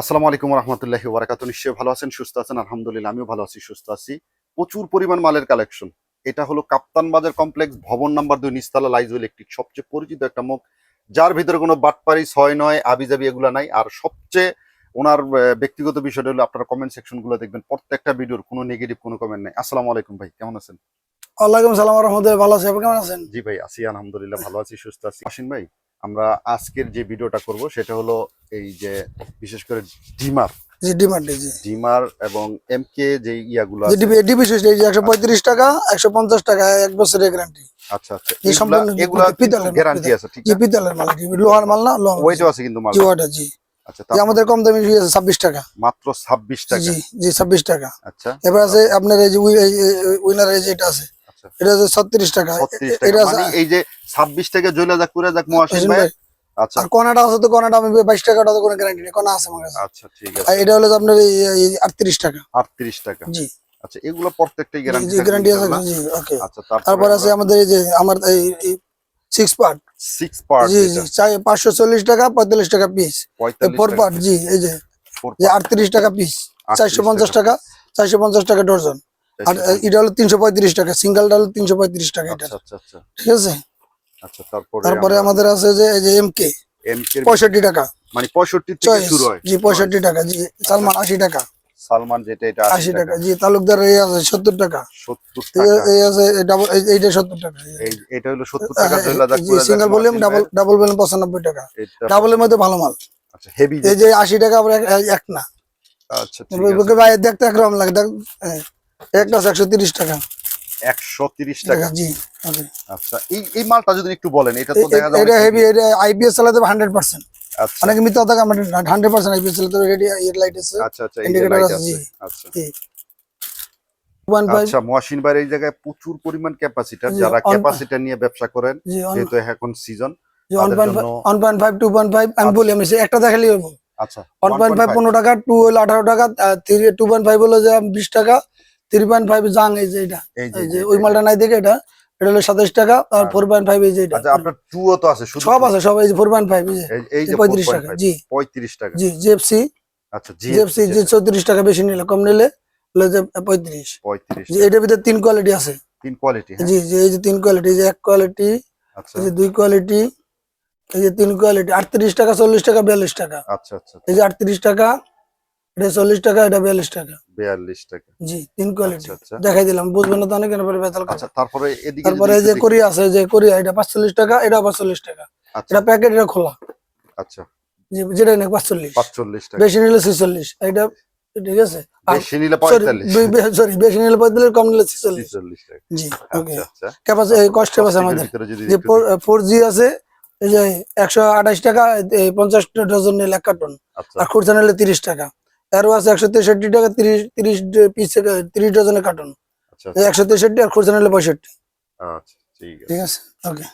আসসালামু আলাইকুম রহমতুল্লাহি ওবরাকাত নিশ্চয়ই ভালো আছেন সুস্থ আছেন? আলহামদুলিল্লাহ আমিও ভালো আছি সুস্থ আছি। প্রচুর পরিমাণ মালের কালেকশন এটা হলো কাপ্তান বাজার কমপ্লেক্স ভবন নাম্বার দুই নিস্তালা লাইজু ইলেকট্রিক সবচেয়ে পরিচিত একটা মুখ যার ভিতরে কোনো বাটপারি ছয় নয় আবিজাবি এগুলো নাই। আর সবচেয়ে ওনার ব্যক্তিগত বিষয়টা হলো আপনারা কমেন্ট সেকশনগুলো দেখবেন। প্রত্যেকটা ভিডিওর কোনো নেগেটিভ কোনো কমেন্ট নাই। আসসালামু আলাইকুম ভাই কেমন আছেন? ওয়ালাইকুম সালাম রহমতুল্লাহ ভালো আছি আপনি কেমন আছেন? জি ভাই আছি আলহামদুলিল্লাহ ভালো আছি সুস্থ আছি। আসিন ভাই। আমরা আজকের যে ভিডিওটা করব সেটা হলো এই যে বিশেষ করে ডিমার। জি জি। ডিমার এবং এমকে যে ইয়াগুলো আছে। ডিবি ডিবি সুইচ এই যে একশো পঁয়ত্রিশ টাকা একশো পঞ্চাশ টাকা এক বছরের গ্যারান্টি আচ্ছা আচ্ছা। এই সম্পূর্ণ এগুলা পিতলের- গ্যারান্টি আছে ঠিক আছে? পিতলের মাল ডিবি লোহার মাল না লোহার ওইটাও আছে কিন্তু মাল। জি। ওটা জি আচ্ছা আমাদের কম দামি আছে ছাব্বিশ টাকা। মাত্র 26 টাকা? জি জি ছাব্বিশ টাকা। আচ্ছা। এবার আছে আপনার এই যে উইনার এই যে এটা আছে এটা আছে ছত্রিশ টাকা। এটা মানে এই যে 26 টাকা জইলা যাক করে যাক মহাশিন ভাই। ভাই, আচ্ছা। আর কোনাটা আছে তো কোনাটা আমি টাকাটা তো কোনো গ্যারান্টি নেই কোনা আছে আমার কাছে। আচ্ছা ঠিক আর এটা হলো আপনার এই টাকা। 38 টাকা। জি। আচ্ছা এগুলো প্রত্যেকটাই গ্যারান্টি গ্যারান্টি আছে জি ওকে আচ্ছা তারপর আছে আমাদের এই যে আমার এই six part 6 part G G চাই পাঁচশো চল্লিশ টাকা পঁয়তাল্লিশ টাকা পিস ফোর পার্ট জি এই যে four যে part, আটত্রিশ টাকা পিস 38 চারশো পঞ্চাশ টাকা চারশো পঞ্চাশ টাকা ডজন। আর এটা হলো তিনশো পঁয়ত্রিশ টাকা সিঙ্গেলটা হলো তিনশো পঁয়ত্রিশ টাকা এটা আচ্ছা আচ্ছা আচ্ছা। ঠিক আছে? আচ্ছা তারপরে আমাদের আছে যে এই যে এম কে এমকে পঁয়ষট্টি টাকা। মানে 65 থেকে চয়েস শুরু হয়। জি পঁয়ষট্টি টাকা জি সালমান আশি টাকা। সালমান যেটা এটা আশি টাকা। জি তালুকদার এই আছে সত্তর টাকা। 70 টাকা। এই আছে ডাবল এইটা সত্তর টাকা এই এটা হলো 70 টাকা জইলা যাক জি single volume double. Double volume পঁচানব্বই টাকা। ডাবলের মধ্যে ভালো মাল। আচ্ছা হেভি এই যে আশি টাকা আবার এক- না। আচ্ছা ঠিক আছে। ভাই দেখতে একরকম লাগে দেখ একশো তিরিশ টাকা। 130 টাকা। টাকা জি আচ্ছা এই এই মালটা যদি একটু বলেন এটা তো দেখা যাবে এটা হেভি এটা আইপিএস চালাতে হান্ড্রেড পার্সেন্ট অনেকে মিথ্যা কথা হান্ড্রেড পার্সেন্ট আইপিএস চালাতে রেডি এর লাইট আছে আচ্ছা আচ্ছা আছে, জি। আচ্ছা। আচ্ছা মহাসিন ভাইয়ের এই জায়গায় প্রচুর পরিমাণ ক্যাপাসিটার যারা ক্যাপাসিটার নিয়ে ব্যবসা করেন যেহেতু এখন সিজন আমি। বলি আমি একটা দেখালি আচ্ছা ওয়ান পয়েন্ট ফাইভ পনেরো টাকা টু হলো আঠারো টাকা টু পয়েন্ট ফাইভ হলো যে বিশ টাকা থ্রি পয়েন্ট ফাইভ জাং এই যে এটা। এই যে ওই মালটা নাই দেখে এটা। এটা হলো সাতাইশ টাকা আর ফোর পয়েন্ট ফাইভ এই যে এটা। আচ্ছা আপনার টুও তো আছে সব আছে সব এই যে ফোর পয়েন্ট ফাইভ এই যে। পঁয়ত্রিশ টাকা 4.5, জি। 35 টাকা। জি জিএফসি আচ্ছা জিএফসি যে চৌত্রিশ টাকা বেশি নিলে কম নিলে হলো যে পঁয়ত্রিশ। 35 যে এটার ভিতরে তিন কোয়ালিটি আছে। তিন কোয়ালিটি জি জি এই যে তিন কোয়ালিটি যে এক কোয়ালিটি আচ্ছা। এই যে দুই কোয়ালিটি এই যে তিন কোয়ালিটি আটত্রিশ টাকা চল্লিশ টাকা বিয়াল্লিশ টাকা। আচ্ছা আচ্ছা। এই যে আটত্রিশ টাকা এটা চল্লিশ টাকা এটা বিয়াল্লিশ টাকা। 42 টাকা। জি তিন কোয়ালিটি আচ্ছা, আচ্ছা। দেখাই দিলাম বুঝবেন না তো অনেক বেতাল আচ্ছা তারপরে এদিকে তারপরে যে আছে যে এটা পাঁচচল্লিশ টাকা এটা পাঁচচল্লিশ টাকা। এটা প্যাকেট এটা খোলা। আচ্ছা। জি যেটা নেই পাঁচচল্লিশ। 45 টাকা। বেশি নিলে ছেচল্লিশ এটা ঠিক আছে? বেশি নিলে সরি 45 সরি বেশি নিলে পঁয়তাল্লিশ কম নিলে ছেচল্লিশ। 46 টাকা। জি ওকে ক্যাপাসিটি আছে আমাদের। যে ফোর জি আছে এই যে একশো আঠাশ টাকা পঞ্চাশ ডজন নিলে এক কার্টন আর খুচরা নিলে তিরিশ টাকা। এরও আছে একশো তেষট্টি টাকা তিরিশ তিরিশ পিস তিরিশ ডজনের কার্টন আচ্ছা। একশো তেষট্টি আর খুচরা নিলে পঁয়ষট্টি। আচ্ছা ঠিক আছে। ওকে